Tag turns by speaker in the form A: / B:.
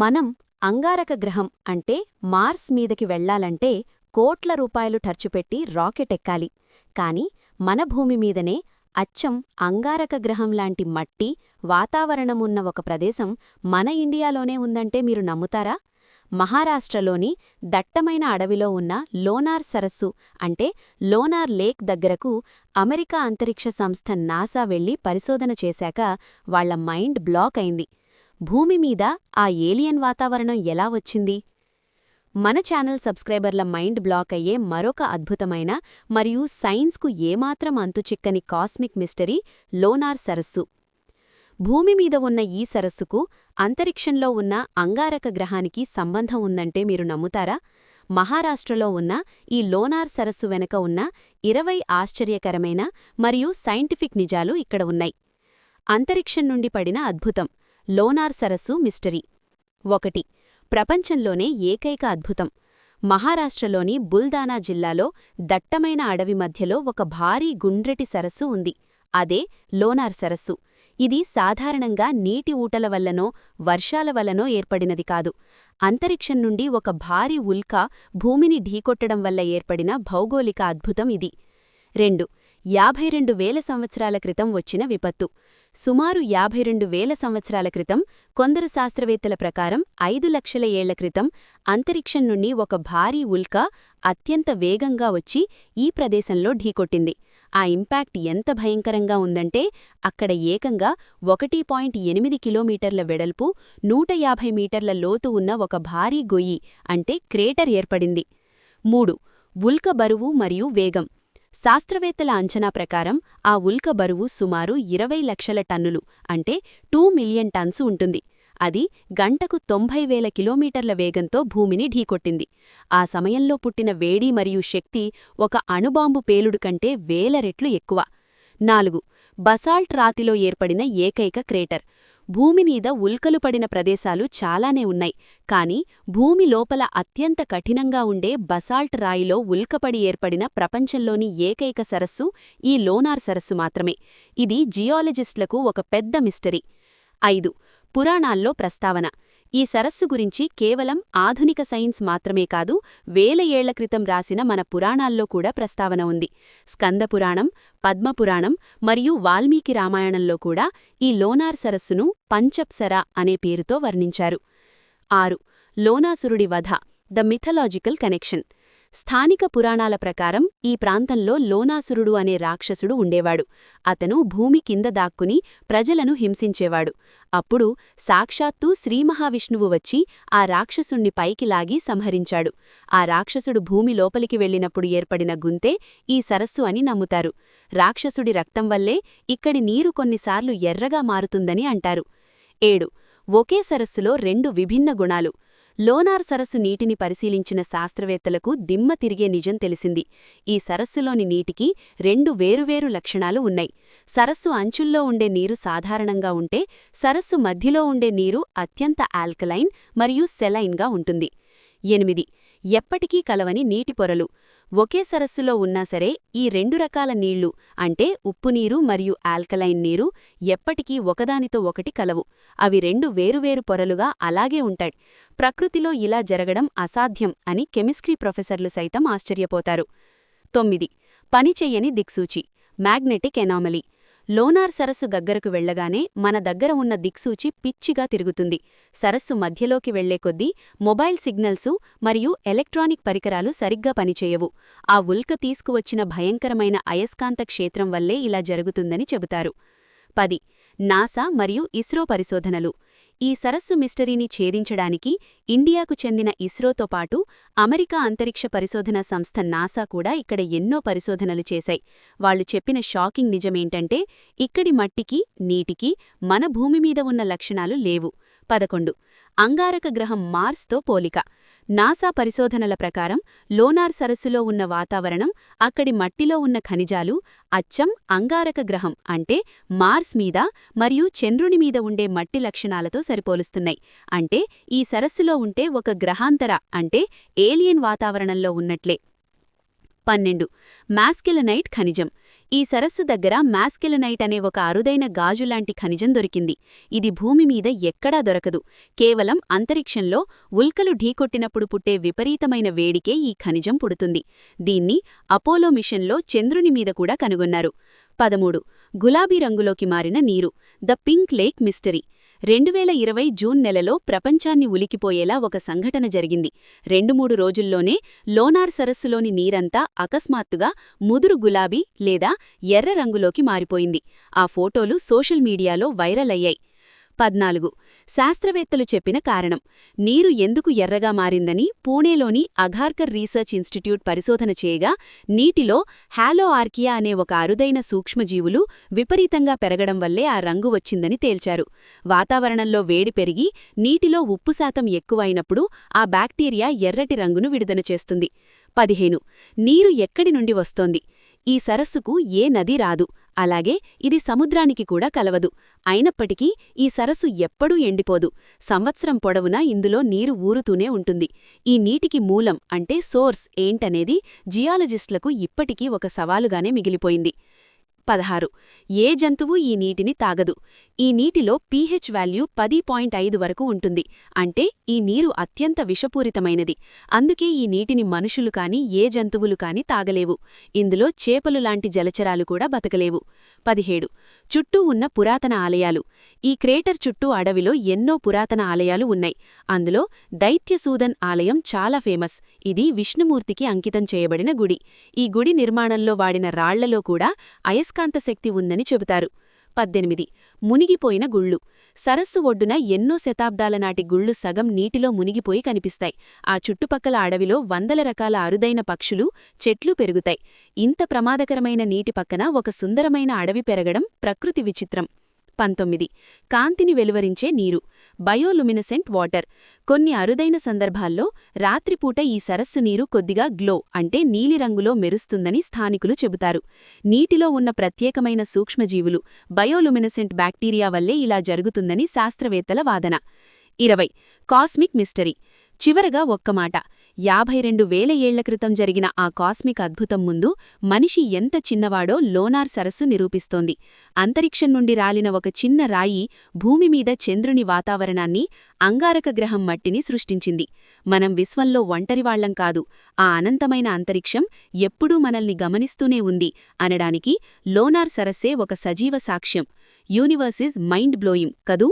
A: మనం అంగారక గ్రహం అంటే మార్స్ మీదకి వెళ్ళాలంటే కోట్ల రూపాయలు ఖర్చుపెట్టి రాకెట్ ఎక్కాలి. కాని మన భూమి మీదనే అచ్చం అంగారక గ్రహం లాంటి మట్టి వాతావరణమున్న ఒక ప్రదేశం మన ఇండియాలోనే ఉందంటే మీరు నమ్ముతారా? మహారాష్ట్రలోని దట్టమైన అడవిలో ఉన్న లోనార్ సరస్సు అంటే లోనార్ లేక్ దగ్గరకు అమెరికా అంతరిక్ష సంస్థ నాసా వెళ్ళి పరిశోధన చేశాక వాళ్ళ మైండ్ బ్లాక్ అయింది. భూమి మీద ఆ ఏలియన్ వాతావరణం ఎలా వచ్చింది? మన ఛానల్ సబ్స్క్రైబర్ల మైండ్ బ్లాక్ అయ్యే మరొక అద్భుతమైన మరియు సైన్స్కు ఏమాత్రం అంతుచిక్కని కాస్మిక్ మిస్టరీ లోనార్ సరస్సు. భూమి మీద ఉన్న ఈ సరస్సుకు అంతరిక్షంలో ఉన్న అంగారక గ్రహానికి సంబంధం ఉందంటే మీరు నమ్ముతారా? మహారాష్ట్రలో ఉన్న ఈ లోనార్ సరస్సు వెనక ఉన్న ఇరవై ఆశ్చర్యకరమైన మరియు సైంటిఫిక్ నిజాలు ఇక్కడ ఉన్నాయి. అంతరిక్షం నుండి పడిన అద్భుతం. లోనార్ సరస్సు మిస్టరీ. ఒకటి ప్రపంచంలోనే ఏకైక అద్భుతం. మహారాష్ట్రలోని బుల్దానా జిల్లాలో దట్టమైన అడవి మధ్యలో ఒక భారీ గుండ్రటి సరస్సు ఉంది. అదే లోనార్ సరస్సు. ఇది సాధారణంగా నీటి ఊటల వల్లనో వర్షాల వల్లనో ఏర్పడినది కాదు. అంతరిక్షం నుండి ఒక భారీ ఉల్కా భూమిని ఢీకొట్టడం వల్ల ఏర్పడిన భౌగోళిక అద్భుతం ఇది. రెండు యాభై రెండు వేల సంవత్సరాల క్రితం వచ్చిన విపత్తు. సుమారు యాభై రెండు వేల సంవత్సరాల క్రితం కొందరు శాస్త్రవేత్తల ప్రకారం ఐదు లక్షల ఏళ్ళ క్రితం అంతరిక్షం నుండి ఒక భారీ ఉల్క అత్యంత వేగంగా వచ్చి ఈ ప్రదేశంలో ఢీకొట్టింది. ఆ ఇంపాక్ట్ ఎంత భయంకరంగా ఉందంటే అక్కడ ఏకంగా ఒకటి పాయింట్ ఎనిమిది కిలోమీటర్ల వెడల్పు నూట యాభై మీటర్ల లోతు ఉన్న ఒక భారీ గొయ్యి అంటే క్రేటర్ ఏర్పడింది. మూడు ఉల్క బరువు మరియు వేగం. శాస్త్రవేత్తల అంచనా ప్రకారం ఆ ఉల్క బరువు సుమారు ఇరవై లక్షల టన్నులు అంటే టూ మిలియన్ టన్స్ ఉంటుంది. అది గంటకు తొంభై వేల కిలోమీటర్ల వేగంతో భూమిని ఢీకొట్టింది. ఆ సమయంలో పుట్టిన వేడి మరియు శక్తి ఒక అణుబాంబు పేలుడు కంటే వేల రెట్లు ఎక్కువ. నాలుగు బసాల్ట్ రాతిలో ఏర్పడిన ఏకైక క్రేటర్. భూమిమీద ఉల్కలు పడిన ప్రదేశాలు చాలానే ఉన్నాయి. కాని భూమి లోపల అత్యంత కఠినంగా ఉండే బసాల్ట్ రాయిలో ఉల్కపడి ఏర్పడిన ప్రపంచంలోని ఏకైక సరస్సు ఈ లోనార్ సరస్సు మాత్రమే. ఇది జియాలజిస్టులకు ఒక పెద్ద మిస్టరీ. ఐదు. పురాణాల్లో ప్రస్తావన. ఈ సరస్సు గురించి కేవలం ఆధునిక సైన్స్ మాత్రమే కాదు వేల ఏళ్ళ క్రితం రాసిన మన పురాణాల్లో కూడా ప్రస్తావన ఉంది. స్కందపురాణం పద్మపురాణం మరియు వాల్మీకి రామాయణంలో కూడా ఈ లోనార్ సరస్సును పంచప్సర అనే పేరుతో వర్ణించారు. ఆరు. లోనాసురుడి వధ ద మిథలాజికల్ కనెక్షన్. స్థానిక పురాణాల ప్రకారం ఈ ప్రాంతంలో లోనాసురుడు అనే రాక్షసుడు ఉండేవాడు. అతను భూమి కింద దాక్కుని ప్రజలను హింసించేవాడు. అప్పుడు సాక్షాత్తూ శ్రీమహావిష్ణువు వచ్చి ఆ రాక్షసుణ్ణి పైకి లాగి సంహరించాడు. ఆ రాక్షసుడు భూమి లోపలికి వెళ్ళినప్పుడు ఏర్పడిన గుంతే ఈ సరస్సు అని నమ్ముతారు. రాక్షసుడి రక్తం వల్లే ఇక్కడి నీరు కొన్నిసార్లు ఎర్రగా మారుతుందని అంటారు. ఏడు. ఒకే సరస్సులో రెండు విభిన్న గుణాలు. లోనార్ సరస్సు నీటిని పరిశీలించిన శాస్త్రవేత్తలకు దిమ్మ తిరిగే నిజం తెలిసింది. ఈ సరస్సులోని నీటికి రెండు వేరువేరు లక్షణాలు ఉన్నాయి. సరస్సు అంచుల్లో ఉండే నీరు సాధారణంగా ఉంటే సరస్సు మధ్యలో ఉండే నీరు అత్యంత ఆల్కలైన్ మరియు సెలైన్గా ఉంటుంది. ఎనిమిది. ఎప్పటికీ కలవని నీటి పొరలు. ఒకే సరస్సులో ఉన్నా సరే ఈ రెండు రకాల నీళ్ళు అంటే ఉప్పునీరు మరియు ఆల్కలైన్ నీరు ఎప్పటికీ ఒకదానితో ఒకటి కలవు. అవి రెండు వేరువేరు పొరలుగా అలాగే ఉంటాయి. ప్రకృతిలో ఇలా జరగడం అసాధ్యం అని కెమిస్ట్రీ ప్రొఫెసర్లు సైతం ఆశ్చర్యపోతారు. తొమ్మిది. పనిచెయ్యని దిక్సూచి మ్యాగ్నెటిక్ ఎనామలీ. లోనార్ సరస్సు దగ్గరకు వెళ్ళగానే మన దగ్గర ఉన్న దిక్సూచి పిచ్చిగా తిరుగుతుంది. సరస్సు మధ్యలోకి వెళ్ళే కొద్దీ మొబైల్ సిగ్నల్సు మరియు ఎలక్ట్రానిక్ పరికరాలు సరిగ్గా పనిచేయవు. ఆ ఉల్క తీసుకువచ్చిన భయంకరమైన అయస్కాంత క్షేత్రం వల్లే ఇలా జరుగుతుందని చెబుతారు. పది. నాసా మరియు ఇస్రో పరిశోధనలు. ఈ సరస్సు మిస్టరీని ఛేదించడానికి ఇండియాకు చెందిన ఇస్రోతో పాటు అమెరికా అంతరిక్ష పరిశోధన సంస్థ నాసా కూడా ఇక్కడ ఎన్నో పరిశోధనలు చేశాయి. వాళ్ళు చెప్పిన షాకింగ్ నిజమేంటంటే ఇక్కడి మట్టికి నీటికి మన భూమి మీద ఉన్న లక్షణాలు లేవు. పదకొండు. అంగారక గ్రహం మార్స్తో పోలిక. నాసా పరిశోధనల ప్రకారం లోనార్ సరస్సులో ఉన్న వాతావరణం అక్కడి మట్టిలో ఉన్న ఖనిజాలు అచ్చం అంగారక గ్రహం అంటే మార్స్ మీద మరియు చంద్రుని మీద ఉండే మట్టి లక్షణాలతో సరిపోలుస్తున్నాయి. అంటే ఈ సరస్సులో ఉంటే ఒక గ్రహాంతర అంటే ఏలియన్ వాతావరణంలో ఉన్నట్లే. పన్నెండు. మాస్కెలనైట్ ఖనిజం. ఈ సరస్సు దగ్గర మాస్కెలనైట్ అనే ఒక అరుదైన గాజులాంటి ఖనిజం దొరికింది. ఇది భూమి మీద ఎక్కడా దొరకదు. కేవలం అంతరిక్షంలో ఉల్కలు ఢీకొట్టినప్పుడు పుట్టే విపరీతమైన వేడికే ఈ ఖనిజం పుడుతుంది. దీన్ని అపోలో మిషన్లో చంద్రుని మీద కూడా కనుగొన్నారు. పదమూడు. గులాబీ రంగులోకి మారిన నీరు. The pink lake mystery. రెండు వేల ఇరవై జూన్ నెలలో ప్రపంచాన్ని ఉలికిపోయేలా ఒక సంఘటన జరిగింది. రెండు మూడు రోజుల్లోనే లోనార్ సరస్సులోని నీరంతా అకస్మాత్తుగా ముదురు గులాబీ లేదా ఎర్ర రంగులోకి మారిపోయింది. ఆ ఫోటోలు సోషల్ మీడియాలో వైరల్ అయ్యాయి. పద్నాలుగు. శాస్త్రవేత్తలు చెప్పిన కారణం నీరు ఎందుకు ఎర్రగా మారిందని పూణేలోని అఘార్కర్ రీసెర్చ్ ఇన్స్టిట్యూట్ పరిశోధన చేయగా నీటిలో హ్యాలో ఆర్కియా అనే ఒక అరుదైన సూక్ష్మజీవులు విపరీతంగా పెరగడం వల్లే ఆ రంగు వచ్చిందని తేల్చారు. వాతావరణంలో వేడి పెరిగి నీటిలో ఉప్పు శాతం ఎక్కువైనప్పుడు ఆ బ్యాక్టీరియా ఎర్రటి రంగును విడుదల చేస్తుంది. పదిహేను. నీరు ఎక్కడి నుండి వస్తోంది? ఈ సరస్సుకు ఏ నది రాదు. అలాగే ఇది సముద్రానికి కూడా కలవదు. అయినప్పటికీ ఈ సరస్సు ఎప్పుడూ ఎండిపోదు. సంవత్సరం పొడవునా ఇందులో నీరు ఊరుతూనే ఉంటుంది. ఈ నీటికి మూలం అంటే సోర్స్ ఏంటనేది జియాలజిస్టులకు ఇప్పటికీ ఒక సవాలుగానే మిగిలిపోయింది. పదహారు. ఏ జంతువు ఈ నీటిని తాగదు. ఈ నీటిలో పీహెచ్ వాల్యూ పది పాయింట్ ఐదు వరకు ఉంటుంది. అంటే ఈ నీరు అత్యంత విషపూరితమైనది. అందుకే ఈ నీటిని మనుషులు కాని ఏ జంతువులు కాని తాగలేవు. ఇందులో చేపలు లాంటి జలచరాలు కూడా బతకలేవు. పదిహేడు. చుట్టూ ఉన్న పురాతన ఆలయాలు. ఈ క్రేటర్ చుట్టూ అడవిలో ఎన్నో పురాతన ఆలయాలు ఉన్నాయి. అందులో దైత్యసూదన్ ఆలయం చాలా ఫేమస్. ఇది విష్ణుమూర్తికి అంకితం చేయబడిన గుడి. ఈ గుడి నిర్మాణంలో వాడిన రాళ్ళలో కూడా అయస్కాంత శక్తి ఉందని చెబుతారు. పద్దెనిమిది. మునిగిపోయిన గుళ్ళు. సరస్సు ఒడ్డున ఎన్నో శతాబ్దాల నాటి గుళ్ళు సగం నీటిలో మునిగిపోయి కనిపిస్తాయి. ఆ చుట్టుపక్కల అడవిలో వందల రకాల అరుదైన పక్షులు చెట్లు పెరుగుతాయి. ఇంత ప్రమాదకరమైన నీటి పక్కన ఒక సుందరమైన అడవి పెరగడం ప్రకృతి విచిత్రం. పంతొమ్మిది. కాంతిని వెలువరించే నీరు బయోలుమినసెంట్ వాటర్. కొన్ని అరుదైన సందర్భాల్లో రాత్రిపూట ఈ సరస్సు నీరు కొద్దిగా గ్లో అంటే నీలిరంగులో మెరుస్తుందని స్థానికులు చెబుతారు. నీటిలో ఉన్న ప్రత్యేకమైన సూక్ష్మజీవులు బయోలుమినసెంట్ బ్యాక్టీరియా వల్లే ఇలా జరుగుతుందని శాస్త్రవేత్తల వాదన. ఇరవై. Cosmic mystery. చివరగా ఒక్క మాట. యాభై రెండు వేల ఏళ్ళ క్రితం జరిగిన ఆ కాస్మిక్ అద్భుతం ముందు మనిషి ఎంత చిన్నవాడో లోనార్ సరస్సు నిరూపిస్తోంది. అంతరిక్షం నుండి రాలిన ఒక చిన్న రాయి భూమి మీద చంద్రుని వాతావరణాన్ని అంగారక గ్రహం మట్టిని సృష్టించింది. మనం విశ్వంలో ఒంటరివాళ్ళం కాదు. ఆ అనంతమైన అంతరిక్షం ఎప్పుడూ మనల్ని గమనిస్తూనే ఉంది అనడానికి లోనార్ సరస్సే ఒక సజీవ సాక్ష్యం. యూనివర్స్ మైండ్ బ్లోయింగ్ కదూ?